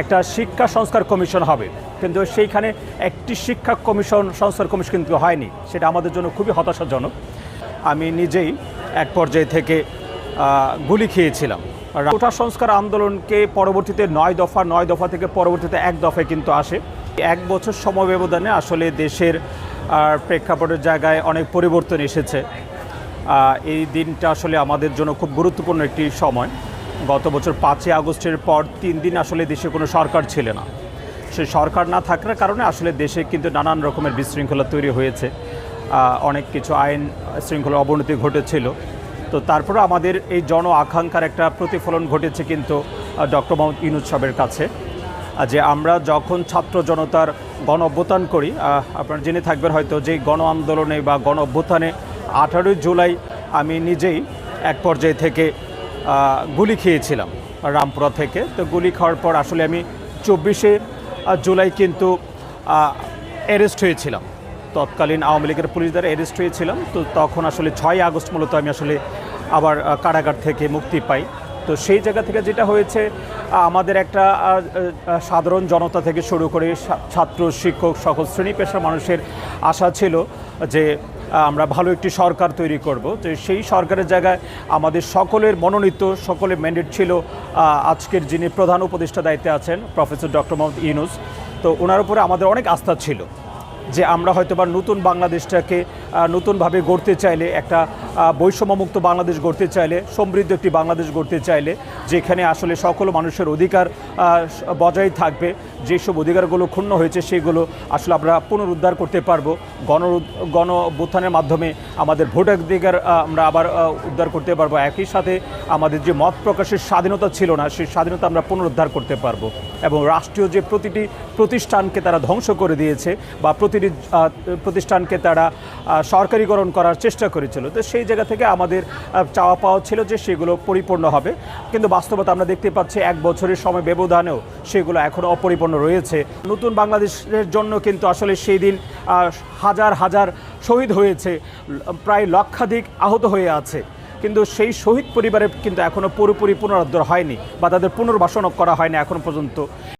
একটা শিক্ষা সংস্কার কমিশন হবে। কিন্তু সেইখানে একটি শিক্ষা কমিশন, সংস্কার কমিশন কিন্তু হয়নি। সেটা আমাদের জন্য খুবই হতাশাজনক। আমি নিজেই এক পর্যায়ে থেকে গুলি খেয়েছিলাম। কোটা সংস্কার আন্দোলনকে পরবর্তীতে নয় দফা নয় দফা থেকে পরবর্তীতে এক দফায় কিন্তু আসে। এক বছর সময় ব্যবধানে আসলে দেশের প্রেক্ষাপটের জায়গায় অনেক পরিবর্তন এসেছে। এই দিনটা আসলে আমাদের জন্য খুব গুরুত্বপূর্ণ একটি সময়। গত বছর পাঁচই আগস্টের পর তিন দিন আসলে দেশে কোনো সরকার ছিল না। সেই সরকার না থাকার কারণে আসলে দেশে কিন্তু নানান রকমের বিশৃঙ্খলা তৈরি হয়েছে। অনেক কিছু আইন শৃঙ্খলা অবনতি ঘটেছিল। তো তারপরে আমাদের এই জন আকাঙ্ক্ষার একটা প্রতিফলন ঘটেছে কিন্তু ডক্টর মোহাম্মদ ইনুজ সাহেবের কাছে। যে আমরা যখন ছাত্র জনতার গণ অভ্যুত্থান করি আপনারা জেনে থাকবেন হয়তো যে গণ আন্দোলনে বা গণ অভ্যুত্থানে আঠারোই জুলাই আমি নিজেই এক পর্যায়ে থেকে গুলি খেয়েছিলাম রামপুরা থেকে। তো গুলি খাওয়ার পর আসলে আমি চব্বিশে জুলাই কিন্তু অ্যারেস্ট হয়েছিলাম। তৎকালীন আওয়ামী লীগের পুলিশ দ্বারা অ্যারেস্ট হয়েছিলাম। তো তখন আসলে ছয় আগস্ট মূলত আমি আসলে আবার কারাগার থেকে মুক্তি পাই। তো সেই জায়গা থেকে যেটা হয়েছে আমাদের একটা সাধারণ জনতা থেকে শুরু করে ছাত্র, শিক্ষক, সকল শ্রেণি পেশার মানুষের আশা ছিল যে আমরা ভালো একটি সরকার তৈরি করব। তো সেই সরকারের জায়গায় আমাদের সকলের মনোনীত সকলের ম্যান্ডেট ছিল আজকের যিনি প্রধান উপদেষ্টা দায়িত্বে আছেন, প্রফেসর ডক্টর মোহাম্মদ ইউনুস। তো ওনার উপরে আমাদের অনেক আস্থা ছিল। যে আমরা হয়তো বা নতুন বাংলাদেশটাকে নতুনভাবে গড়তে চাইলে, একটা বৈষম্যমুক্ত বাংলাদেশ গড়তে চাইলে, সমৃদ্ধ একটি বাংলাদেশ গড়তে চাইলে, যেখানে আসলে সকল মানুষের অধিকার বজায় থাকবে, যেসব অধিকারগুলো ক্ষুণ্ণ হয়েছে সেগুলো আসলে আমরা পুনরুদ্ধার করতে পারব। গণ গণ মাধ্যমে আমাদের ভোটাধিকার আমরা আবার উদ্ধার করতে পারব। একই সাথে আমাদের যে মত প্রকাশের স্বাধীনতা ছিল না, সেই স্বাধীনতা আমরা পুনরুদ্ধার করতে পারব। এবং রাষ্ট্রীয় যে প্রতিটি প্রতিষ্ঠানকে তারা ধ্বংস করে দিয়েছে বা প্রতিটি প্রতিষ্ঠানকে তারা সরকারিকরণ করার চেষ্টা করেছিল। তো সেই জায়গা থেকে আমাদের চাওয়া পাওয়া ছিল যে সেগুলো পরিপূর্ণ হবে। কিন্তু বাস্তবতা আমরা দেখতে পাচ্ছি এক বছরের সময় ব্যবধানেও সেগুলো এখনও অপরিপূর্ণ রয়েছে। নতুন বাংলাদেশের জন্য কিন্তু আসলে সেই দিন হাজার হাজার শহীদ হয়েছে, প্রায় লক্ষাধিক আহত হয়ে আছে। কিন্তু সেই শহীদ পরিবারের কিন্তু এখনও পুরোপুরি পুনরুদ্ধার হয়নি বা তাদের পুনর্বাসন করা হয়নি এখনও পর্যন্ত।